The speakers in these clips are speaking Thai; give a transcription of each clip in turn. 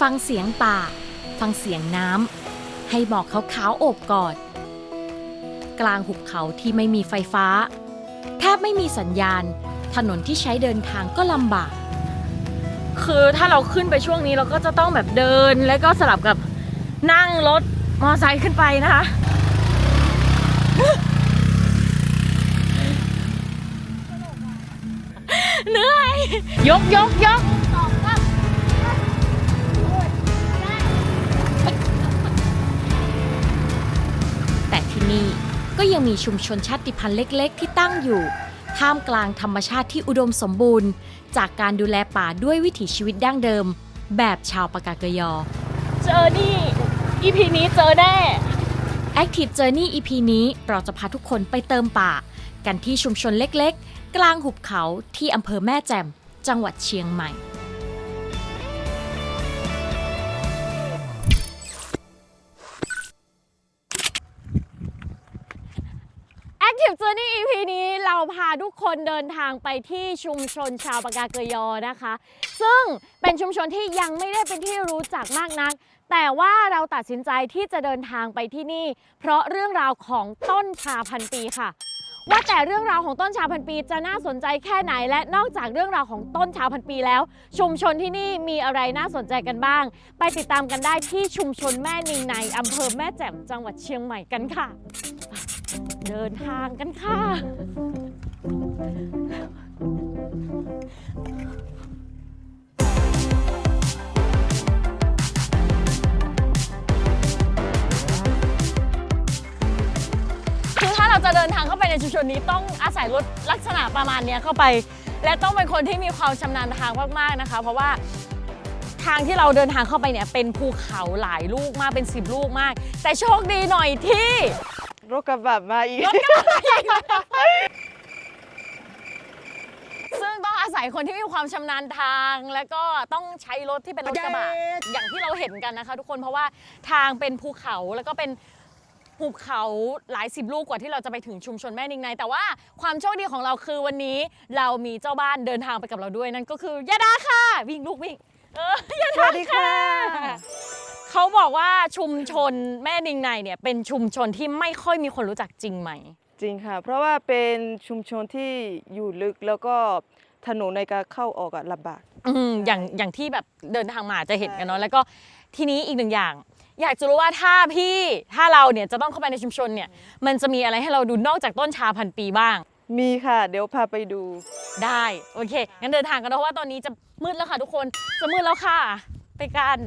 ฟังเสียงป่า ฟังเสียงน้ำ ให้หมอกขาวๆโอบกอด กลางหุบเขาที่ไม่มีไฟฟ้า แทบไม่มีสัญญาณ ถนนที่ใช้เดินทางก็ลำบาก คือถ้าเราขึ้นไปช่วงนี้เราก็จะต้องแบบเดิน แล้วก็สลับกับนั่งรถมอไซค์ขึ้นไปนะคะ เหนื่อย ยกยกยก ยังมีชุมชนชาติพันธุ์เล็ก ๆ ที่ตั้งอยู่ ท่ามกลางธรรมชาติที่อุดมสมบูรณ์ จากการดูแลป่าด้วยวิถีชีวิตดั้งเดิม แบบชาวปากากยอ เจอนี่ EP นี้เจอแน่ Active Journey EP นี้เราจะพาทุกคนไปเติมป่า กันที่ชุมชนเล็ก ๆ กลางหุบเขาที่อำเภอแม่แจ่ม จังหวัดเชียงใหม่ Active Journey EP นี้เราพาทุกคนเดินทางไปที่ชุมชนชาวปากาเกยอนะคะ ซึ่งเป็นชุมชนที่ยังไม่ได้เป็นที่รู้จักมากนัก แต่ว่าเราตัดสินใจที่จะเดินทางไปที่นี่ เพราะเรื่องราวของต้นชาพันปีค่ะ ว่าแต่เรื่องราวของต้นชาพันปีจะน่าสนใจแค่ไหนและนอกจากเรื่องราวของต้นชาพันปีแล้ว ชุมชนที่นี่มีอะไรน่าสนใจกันบ้าง ไปติดตามกันได้ที่ชุมชนแม่นิงในอำเภอแม่แจ่มจังหวัดเชียงใหม่กันค่ะ เดินทางกันค่ะ คือถ้าเราจะเดินทางเข้าไปในชุมชนนี้ต้องอาศัยรถลักษณะประมาณเนี้ยเข้าไป และต้องเป็นคนที่มีความชำนาญทางมากๆนะคะ เพราะว่าทางที่เราเดินทางเข้าไปเนี่ยเป็นภูเขาหลายลูกมากเป็น10ลูกมาก แต่โชคดีหน่อยที่ รถกระบะมาอีก ซึ่งต้องอาศัยคนที่มีความชำนาญทาง แล้วก็ต้องใช้รถที่เป็นรถกระบะ อย่างที่เราเห็นกันนะคะ ทุกคนเพราะว่าทางเป็นภูเขาแล้วก็เป็นภูเขาหลายสิบลูกกว่าที่เราจะไปถึงชุมชนแม่นิงใน แต่ว่าความโชคดีของเราคือวันนี้เรามีเจ้าบ้านเดินทางไปกับเราด้วยนั่นก็คือยาดาค่ะ วิ่งลูกวิ่ง เออยาสดาวัสดีค่ะ เขาบอกว่าชุมชนแม่นิงในเนี่ยเป็นชุมชนที่ไม่ค่อยมีคนรู้จักจริงไหม จริงค่ะ เพราะว่าเป็นชุมชนที่อยู่ลึกแล้วก็ถนนในการเข้าออกอะลำบาก อืมอย่างอย่างที่แบบเดินทางมาจะเห็นกันเนาะแล้วก็ทีนี้อีกหนึ่งอย่าง อยากจะรู้ว่าถ้าพี่ถ้าเราเนี่ยจะต้องเข้าไปในชุมชนเนี่ย มันจะมีอะไรให้เราดูนอกจากต้นชาพันปีบ้าง มีค่ะ เดี๋ยวพาไปดู ได้โอเคงั้นเดินทางกันเนอะเพราะว่าตอนนี้จะมืดแล้วค่ะทุกคนจะมืดแล้วค่ะ ไปกัน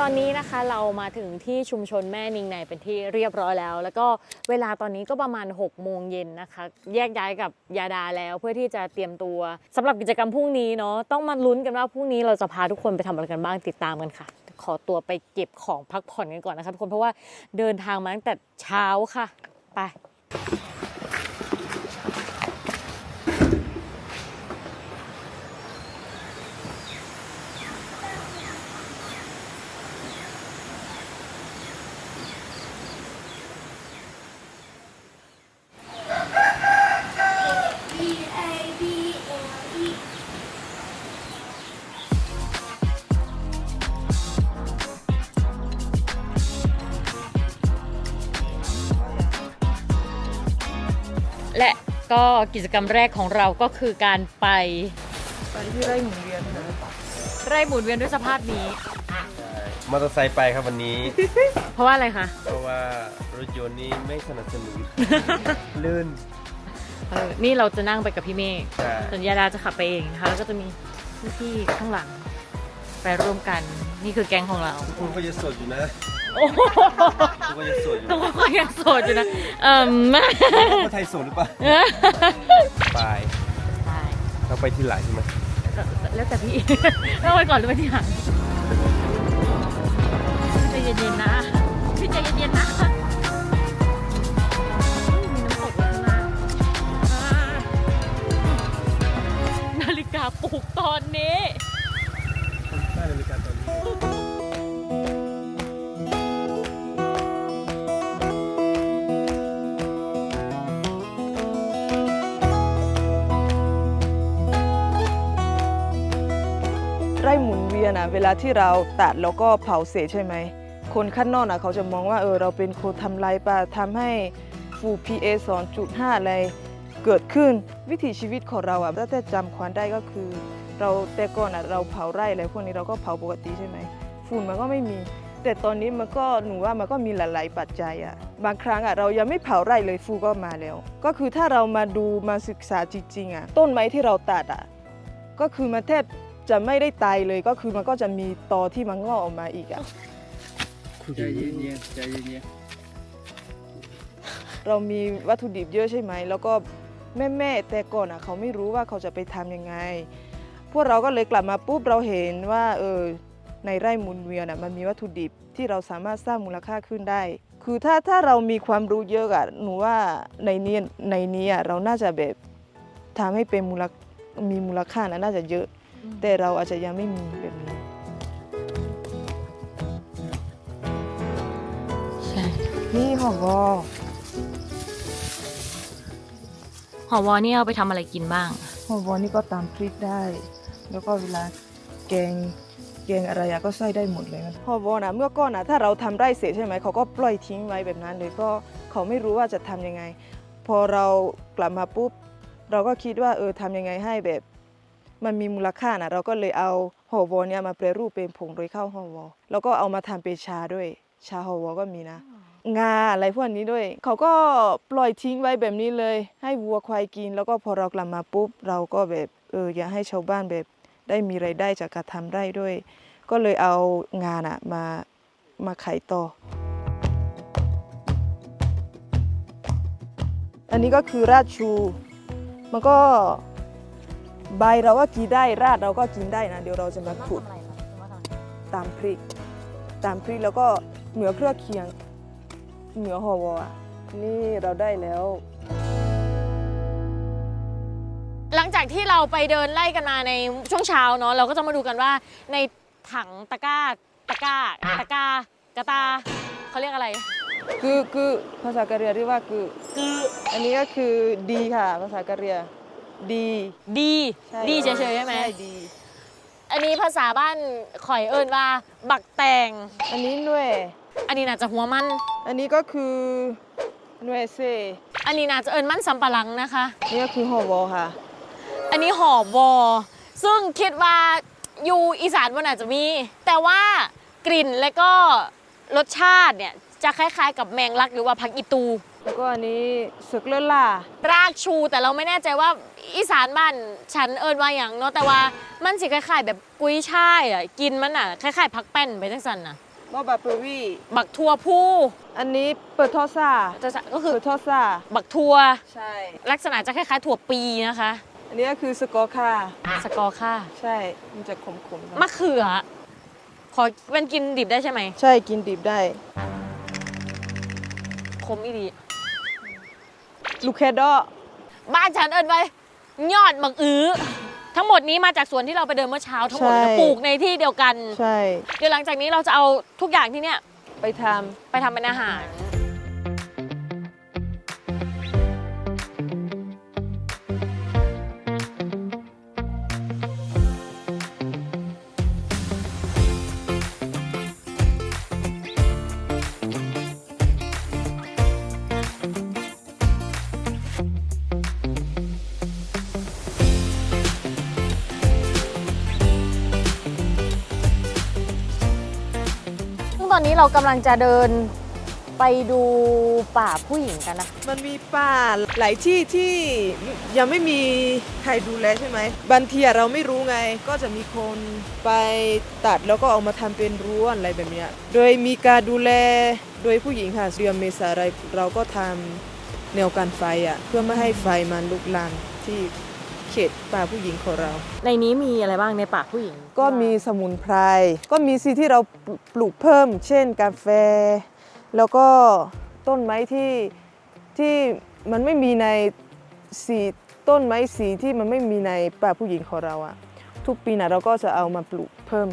ตอนนี้นะคะเรามาถึงที่ชุมชนแม่นิงในเป็นที่เรียบร้อยแล้ว แล้วก็เวลาตอนนี้ก็ประมาณ6โมงเย็นนะคะ แยกย้ายกับยาดาแล้วเพื่อที่จะเตรียมตัวสำหรับกิจกรรมพรุ่งนี้เนาะต้องมาลุ้นกันว่าพรุ่งนี้เราจะพาทุกคนไปทำอะไรกันบ้างติดตามกันค่ะ ขอตัวไปเก็บของพักผ่อนกันก่อนนะคะทุกคนเพราะว่าเดินทางมาตั้งแต่เช้าค่ะ ไป ก็กิจกรรมแรกของเราก็คือการไปไปที่ไร่หมุนเวียนค่ะไร่หมุนเวียนด้วยสภาพนี้ มอเตอร์ไซค์ไปครับวันนี้ เพราะว่าอะไรคะ เพราะว่ารถยนต์นี้ไม่สนับสนุน ลื่น เออ นี่เราจะนั่งไปกับพี่เมฆใช่ ส่วนยาดาจะขับไปเองนะคะ แล้วก็จะมีพี่ๆข้างหลัง ไปร่วมกัน นี่คือแก๊งของเรา คุณก็ยังโสดอยู่นะ โอ้โหคุณก็ยังโสดอยู่ทุกคนก็ยังโสดอยู่นะ เอ่มคนไทยโสดหรือเปล่าไปไปเราไปที่หลังใช่ไหมแล้วแต่พี่เราไปก่อนหรือไปที่หลังใจเย็นๆนะ พี่ใจเย็นๆนะมีน้ำตกอยู่ข้างหน้าอ่านาฬิกาปลุกตอนนี้ เวลาที่เราตัดแล้วก็เผาเศษใช่ไหม คนข้างนอกอะเขาจะมองว่าเออเราเป็นคนทำลายป่าทำให้ฟู PA 2.5องจุดห้าอะไรเกิดขึ้นวิถีชีวิตของเราอะถ้าแต่จำควันได้ก็คือ เราแต่ก่อนอะเราเผาไร่อะไรพวกนี้เราก็เผาปกติใช่ไหมฝุ่นมันก็ไม่มี แต่ตอนนี้มันก็หนูว่ามันก็มีหลาย ๆ ปัจจัยอะบางครั้งอะเรายังไม่เผาไร่เลยฟูก็มาแล้ว ก็คือถ้าเรามาดูมาศึกษาจริงๆอะต้นไม้ที่เราตัดอะก็คือมันแทบ จะไม่ได้ตายเลยก็คือมันก็จะมีตอที่มันงอกออกมาอีกอะใจเย็นๆใจเย็นเรามีวัตถุดิบเยอะใช่ไหม แล้วก็แม่แม่ๆแต่ก่อนอะเขาไม่รู้ว่าเขาจะไปทำยังไง พวกเราก็เลยกลับมาปุ๊บเราเห็นว่าเออในไร่หมุนเวียนอะมันมีวัตถุดิบที่เราสามารถสร้างมูลค่าขึ้นได้ คือถ้าถ้าเรามีความรู้เยอะอะหนูว่าในนี้ในนี้อะเราน่าจะแบบทำให้เป็นมูลมีมูลค่านะน่าจะเยอะ แต่เราอาจจะยังไม่มีแบบนี้ ใช่นี่หอบอหอวอนี่เอาไปทำอะไรกินบ้าง หอบอนี่ก็ตามพริกได้ แล้วก็เวลาแกงแกงอะไรอะก็ใส่ได้หมดเลยนะหอบอนะเมื่อก่อนนะถ้าเราทำไร่เสร็จใช่ไหมเขาก็ปล่อยทิ้งไว้แบบนั้นเลยก็เขาไม่รู้ว่าจะทำยังไง พอเรากลับมาปุ๊บ เราก็คิดว่าเออทำยังไงให้แบบ มันมีมูลค่านะเราก็เลยเอาหอบอเนี่ยมาแปรรูปเป็นผงโรยข้าวหอบอแล้วก็เอามาทำเป็นชาด้วย ชาหอบอก็มีนะงาอะไรพวกนี้ด้วย เขาก็ปล่อยทิ้งไว้แบบนี้เลย ให้วัวควายกิน แล้วก็พอเรากลับมาปุ๊บ เราก็แบบเอออยากให้ชาวบ้านแบบได้มีไรายได้จากการทำไร่ด้วย ก็เลยเอางานอะมามาขายต่อ อันนี้ก็คือราดชู มันก็ ใบเราก็กินได้ราดเราก็กินได้นะ เดี๋ยวเราจะมาขุดตามพริก ตามพริกแล้วก็เหนือเครื่องเคียงเหนือหอวอะนี่เราได้แล้ว หลังจากที่เราไปเดินไล่กันมาในช่วงเช้าเนาะเราก็จะมาดูกันว่าในถังตะกร้าตะกร้าตะกร้ากระตาเขาเรียกอะไร คือคือภาษากะเหรี่ยงเรียกว่าคือ คือ อันนี้ก็คือดีค่ะ ภาษากะเหรี่ยง ดี ดีใช่ดีเฉยๆใช่ไหม ใช่ดี อันนี้ภาษาบ้านข่อยเอิญว่า บักแตง อันนี้หน่วย อันนี้น่าจะหัวมัน อันนี้ก็คือหน่วยเซอันนี้น่าจะเอิญมันสำปะหลังนะคะ นี่ก็คือหอวอค่ะ อันนี้ห่อวอ ซึ่งคิดว่าอยู่อีสานมันอาจจะมี แต่ว่ากลิ่นและก็รสชาติเนี่ย จะคล้ายๆ กับแมงลักหรือว่าผักอีตู แล้วก็อันนี้สึกเลอล่ารากชูแต่เราไม่แน่ใจว่าอีสานบ้านฉันเอิญว่าอย่างเนาะแต่ว่ามันสิคล้ายๆ แบบกุ้ยช่ายอะกินมันอะคล้ายๆผักแป้นไปจังสันน่ะบอบาเปอร์วีบักทัวผู้อันนี้เปิดทอซ่าจะก็คือเปิดทอซ่าบักทัว ใช่ ลักษณะจะคล้ายๆถั่วปีนะคะ อันนี้ก็คือสกอร์ค่ะสกอร์ค่ะ ใช่ มันจะขมๆหน่อยมะเขือ ขอมันกินดิบได้ใช่ไหม ใช่กินดิบได้ คมอีดีลูกแคดอบ้านฉันเอิญไว้ ยอดมักอื้อ ทั้งหมดนี้มาจากสวนที่เราไปเดินเมื่อเช้าทั้งหมดเลยนะปลูกในที่เดียวกัน ใช่ เดี๋ยวหลังจากนี้เราจะเอาทุกอย่างที่เนี่ยไปทไปทำเป็นอาหาร อนนี้เรากำลังจะเดินไปดูป่าผู้หญิงกันนะ มันมีป่าหลายที่ที่ยังไม่มีใครดูแลใช่ไหมบางทีอะเราไม่รู้ไง ก็จะมีคนไปตัดแล้วก็เอามาทำเป็นรั้วอะไรแบบเนี้ยโดยมีการดูแลโดยผู้หญิงค่ะเดือนเมษายนเราก็ทำแนวกันไฟอะเพื่อไม่ให้ไฟมันลุกลามที่ เขตป่าผู้หญิงของเรา ในนี้มีอะไรบ้างในป่าผู้หญิง ก็มีสมุนไพร ก็มีสิ่งที่เราปลูกเพิ่ม เช่น กาแฟ แล้วก็ต้นไม้ที่ที่มันไม่มีในสีต้นไม้สีที่มันไม่มีในป่าผู้หญิงของเราอะทุกปีนะเราก็จะเอามาปลูกเพิ่ม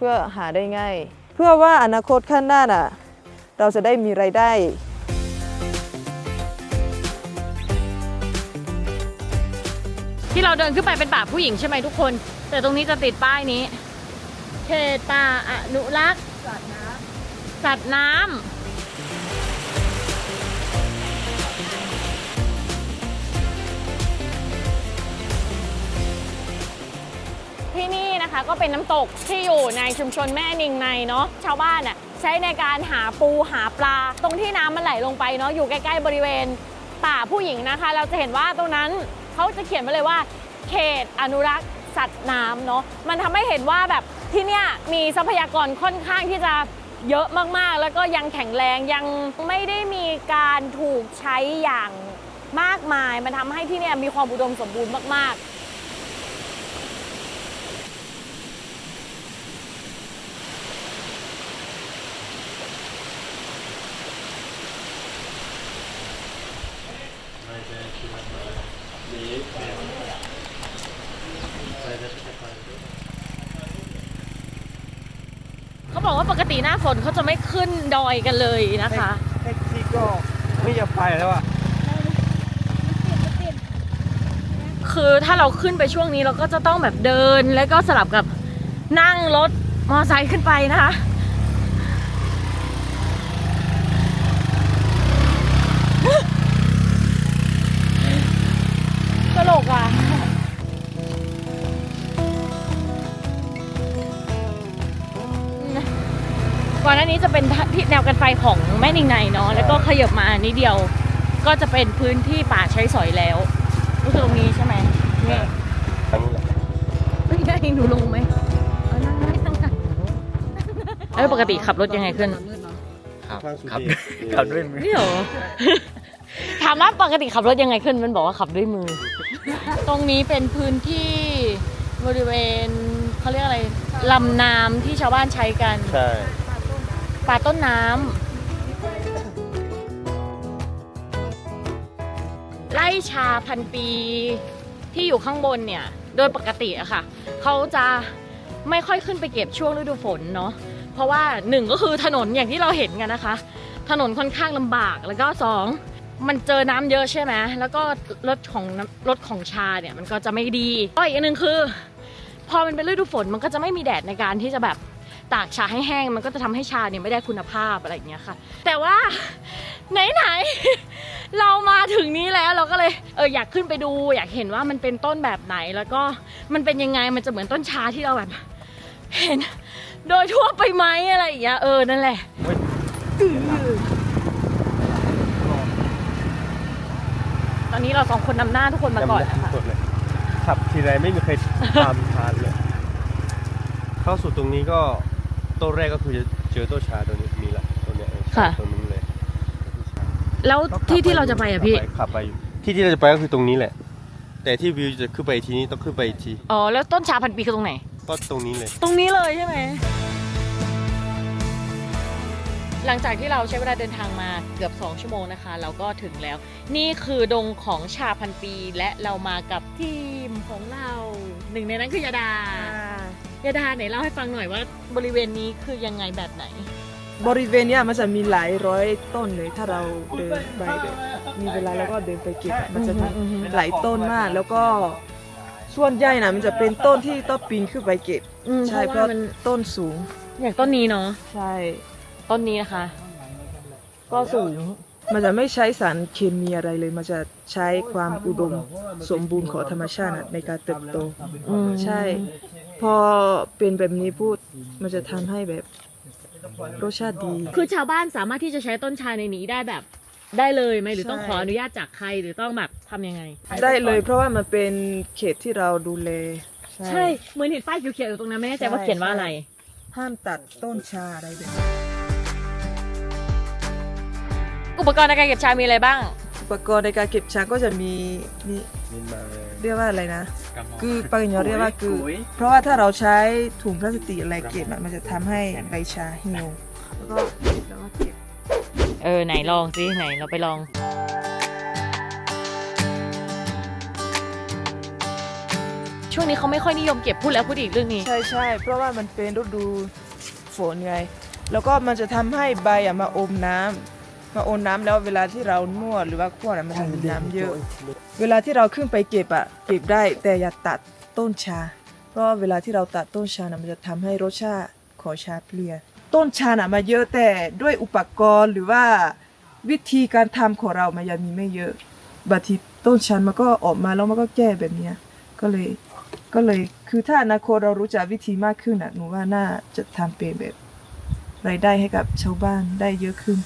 พื่อหาได้ง่าย เพื่อว่าอนาคตข้างหน้าน่ะ เราจะได้มีไรายได้ ที่เราเดินขึ้นไปเป็นป่าผู้หญิงใช่ไหมทุกคน แต่ตรงนี้จะติดป้ายนี้ เขตป่าอนุรักษ์สัตว์น้ำสัตว์น้ำที่นี่นะคะก็เป็นน้ำตกที่อยู่ในชุมชนแม่นิงในเนาะชาวบ้านอะใช้ในการหาปูหาปลา ตรงที่น้ำมันไหลลงไปเนาะอยู่ใกล้ๆบริเวณป่าผู้หญิงนะคะ เราจะเห็นว่าตรงนั้น เขาจะเขียนไว้เลยว่า เขตอนุรักษ์สัตว์น้ำเนาะมันทำให้เห็นว่าแบบที่เนี่ยมีทรัพยากรค่อนข้างที่จะเยอะมากๆ แล้วก็ยังแข็งแรงยังไม่ได้มีการถูกใช้อย่างมากมาย มันทำให้ที่เนี่ยมีความอุดมสมบูรณ์มากๆ เขาบอกว่าปกติหน้าฝนเขาจะไม่ขึ้นดอยกันเลยนะคะ แท็กซี่ก็ไม่จะไปแล้วอะคือถ้าเราขึ้นไปช่วงนี้เราก็จะต้องแบบเดิน แล้วก็สลับกับนั่งรถมอไซค์ขึ้นไปนะคะ กอะก่อนหน้านี้จะเป็นที่แนวกันไฟของแม่นิงในเนาะแล้วก็ขยับมานิดเดียว ก็จะเป็นพื้นที่ป่าใช้สอยแล้วก็คือตรงนี้ใช่ไหมเนี่ยทั้งนี้แหละไม่ได้หนูลงไหมเอานั่งได้นั่งได้เอ้ยปกติขับรถยังไงขึ้น ครับข้างสุดครับเดชขับด้วยมือ นี่เหรอ ถามว่าปกติขับรถยังไงขึ้นมันบอกว่าขับด้วยมือ ตรงนี้เป็นพื้นที่บริเวณเขาเรียกอะไรลำน้ำที่ชาวบ้านใช้กันใช่ป่าต้นน้ำไร่ชาพันปีที่อยู่ข้างบนเนี่ย โดยปกติอะค่ะเขาจะไม่ค่อยขึ้นไปเก็บช่วงฤดูฝนเนาะเพราะว่าหนึ่งก็คือถนนอย่างที่เราเห็นกันนะคะ ถนนค่อนข้างลำบากแล้วก็สอง มันเจอน้ำเยอะใช่ไหมแล้วก็รถของรถของชาเนี่ยมันก็จะไม่ดีก็อีกอันหนึ่งคือ พอมันเป็นฤดูฝนมันก็จะไม่มีแดดในการที่จะแบบตากชาให้แห้งมันก็จะทำให้ชาเนี่ยไม่ได้คุณภาพอะไรอย่างเงี้ยค่ะ แต่ว่าไหนๆเรามาถึงนี้แล้วเราก็เลยเอออยากขึ้นไปดู อยากเห็นว่ามันเป็นต้นแบบไหนแล้วก็มันเป็นยังไงมันจะเหมือนต้นชาที่เราแบบเห็น โดยทั่วไปไหมอะไรอย่างเงี้ยเออนั่นแหละ ต อนนี้เราสองคนนำหน้าทุกคนมาก่อนจำได้นะคะหมดเลยขับทีไรไม่มีใครตามทานเลย เข้าสู่ตรงนี้ก็ต้นแรกก็คือจะเจอต้นชาตัวนี้มีละตัวเนี้ยเออค่ะตรงนี้เลยแล้วต้องขับที่ที่เราจะไปอะพี่ ขับขับไปอยู่ที่ที่เราจะไปก็คือตรงนี้แหละ แต่ที่วิวจะขึ้นไปอีกทีนี้ต้องขึ้นไปอีกทีอ๋อ แล้วต้นชาพันปีคือตรงไหน ก็ตรงนี้เลย ตรงนี้เลยใช่ไหม หลังจากที่เราใช้เวลาเดินทางมาเกือบ 2 ชั่วโมงนะคะ เราก็ถึงแล้ว นี่คือดงของชาพันปีและเรามากับทีมของเรา หนึ่งในนั้นคือยาดายาดาไหนเล่าให้ฟังหน่อยว่าบริเวณนี้คือยังไงแบบไหน บริเวณเนี้ยมันจะมีหลายร้อยต้นเลยถ้าเราเดินไปแบบมีเวลาแล้วก็เดินไปเก็บอะมันจะอือฮึหลายต้นมากแล้วก็ส่วนใหญ่นะมันจะเป็นต้นที่ต้องปีนขึ้นไปเก็บอืมใช่เพเพราะราะว่ามันต้นสูงอย่างต้นนี้เนาะใช่ ต้นนี้นะคะ ก็สูง มันจะไม่ใช้สารเคมีอะไรเลย มันจะใช้ความอุดมสมบูรณ์ของธรรมชาติอะในการเติบโตอืม ใช่ พอเป็นแบบนี้พูด มันจะทำให้แบบรสชาติดี คือชาวบ้านสามารถที่จะใช้ต้นชาในนี้ได้แบบ ได้เลยไหมหรือต้องใช่ ขออนุญาตจากใครหรือต้องแบบทำยังไง ได้เลย เพราะว่ามันเป็นเขตที่เราดูแล ใช่เหมือนเห็นป้ายเขียวๆอยู่ตรงนั้นไม่แน่ใจว่าเขียนว่าอะไร ห้ามตัดต้นชาอะไรแบบนี้ อุปกรณ์ในการเก็บชามีอะไรบ้าง อุปกรณ์ในการเก็บชาก็จะมีนี่นิดมาเลยเรียกว่าอะไรนะกระหม่อมคือปากญอเรียกว่าคือ กุ๋ย เพราะว่าถ้าเราใช้ถุงพลาสติกอะไรเก็บอะมันจะทำให้ใบชาเหี่ยวแล้วก็เก็บแล้วก็เก็บ เออ ไหนลองสิไหนเราไปลอง ช่วงนี้เขาไม่ค่อยนิยมเก็บพูดแล้วพูดอีกเรื่องนี้ ใช่ใช่เพราะว่ามันเป็นฤดูฝนไง แล้วก็มันจะทำให้ใบอะมาอมน้ำ มาอมน้ำแล้วเวลาที่เรานวดหรือว่าคั่วอะมันจะมีน้ำเยอะ เวลาที่เราขึ้นไปเก็บอะเก็บได้แต่อย่าตัดต้นชา เพราะว่าเวลาที่เราตัดต้นชานะมันจะทำให้รสชาติของชาเปลี่ยนต้นชาน่ะมาเยอะแต่ด้วยอุปกรณ์หรือว่าวิธีการทำของเรามันยังมีไม่เยอะบางทีต้นชามันก็ออกมาแล้วมันก็แก้แบบเนี้ยก็เลยก็เลยคือถ้าอนาคตเรารู้จักวิธีมากขึ้นอะหนูว่าน่าจะทำเป็นแบบรายได้ให้กับชาวบ้านได้เยอะขึ้น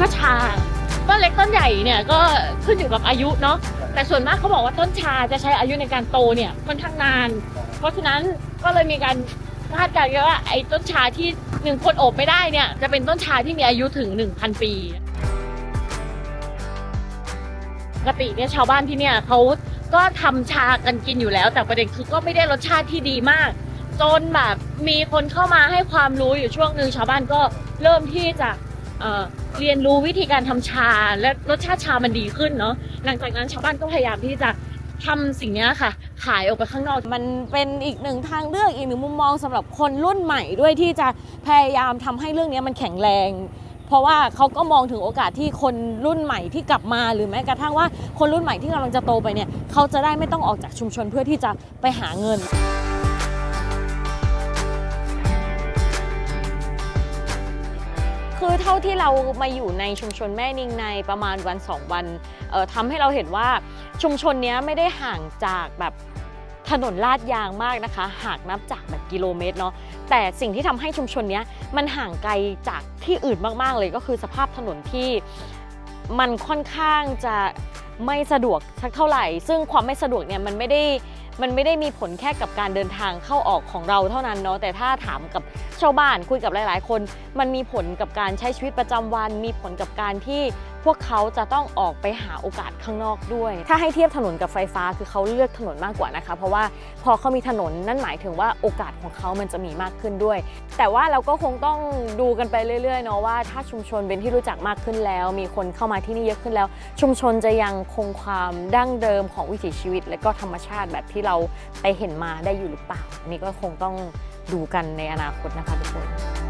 ก็ชา ต้นเล็กต้นใหญ่เนี่ยก็ขึ้นอยู่กับอายุเนาะ แต่ส่วนมากเขาบอกว่าต้นชาจะใช้อายุในการโตเนี่ยค่อนข้างนาน เพราะฉะนั้นก็เลยมีการคาดการณ์กันว่าไอ้ต้นชาที่หนึ่งคนโอบไม่ได้เนี่ยจะเป็นต้นชาที่มีอายุถึง 1,000 ปี ปกติเนี่ยชาวบ้านที่เนี่ยเขาก็ทำชากันกินอยู่แล้ว แต่ประเด็นคือก็ไม่ได้รสชาติที่ดีมากจนแบบมีคนเข้ามาให้ความรู้อยู่ช่วงหนึ่งชาวบ้านก็เริ่มที่จะ เรียนรู้วิธีการทำชาและรสชาติชามันดีขึ้นเนาะหลังจากนั้นชาวบ้านก็พยายามที่จะทำสิ่งนี้ค่ะ ขายออกไปข้างนอก มันเป็นอีกหนึ่งทางเลือกอีกหนึ่งมุมมองสำหรับคนรุ่นใหม่ด้วยที่จะพยายามทำให้เรื่องนี้มันแข็งแรง เพราะว่าเขาก็มองถึงโอกาสที่คนรุ่นใหม่ที่กลับมาหรือแม้กระทั่งว่าคนรุ่นใหม่ที่กำลังจะโตไปเนี่ยเขาจะได้ไม่ต้องออกจากชุมชนเพื่อที่จะไปหาเงิน คือเท่าที่เรามาอยู่ในชุมชนแม่นิงในประมาณวันสองวันเอ่อทำให้เราเห็นว่าชุมชนนี้ไม่ได้ห่างจากแบบถนนลาดยางมากนะคะ หากนับจากแบบกิโลเมตรเนาะแต่สิ่งที่ทำให้ชุมชนนี้มันห่างไกลจากที่อื่นมากๆเลยก็คือสภาพถนนที่มันค่อนข้างจะไม่สะดวกสักเท่าไหร่ ซึ่งความไม่สะดวกเนี่ยมันไม่ได้ มันไม่ได้มีผลแค่กับการเดินทางเข้าออกของเราเท่านั้นเนาะแต่ถ้าถามกับชาวบ้านคุยกับหลาย ๆ คน มันมีผลกับการใช้ชีวิตประจำวัน มีผลกับการที่ พวกเขาจะต้องออกไปหาโอกาสข้างนอกด้วย ถ้าให้เทียบถนนกับไฟฟ้าคือเขาเลือกถนนมากกว่านะคะ เพราะว่าพอเขามีถนนนั่นหมายถึงว่าโอกาสของเขามันจะมีมากขึ้นด้วย แต่ว่าเราก็คงต้องดูกันไปเรื่อยๆเนาะว่าถ้าชุมชนเป็นที่รู้จักมากขึ้นแล้ว มีคนเข้ามาที่นี่เยอะขึ้นแล้ว ชุมชนจะยังคงความดั้งเดิมของวิถีชีวิต และก็ธรรมชาติแบบที่เราไปเห็นมาได้อยู่หรือเปล่านี่ก็คงต้องดูกันในอนาคตนะคะทุกคน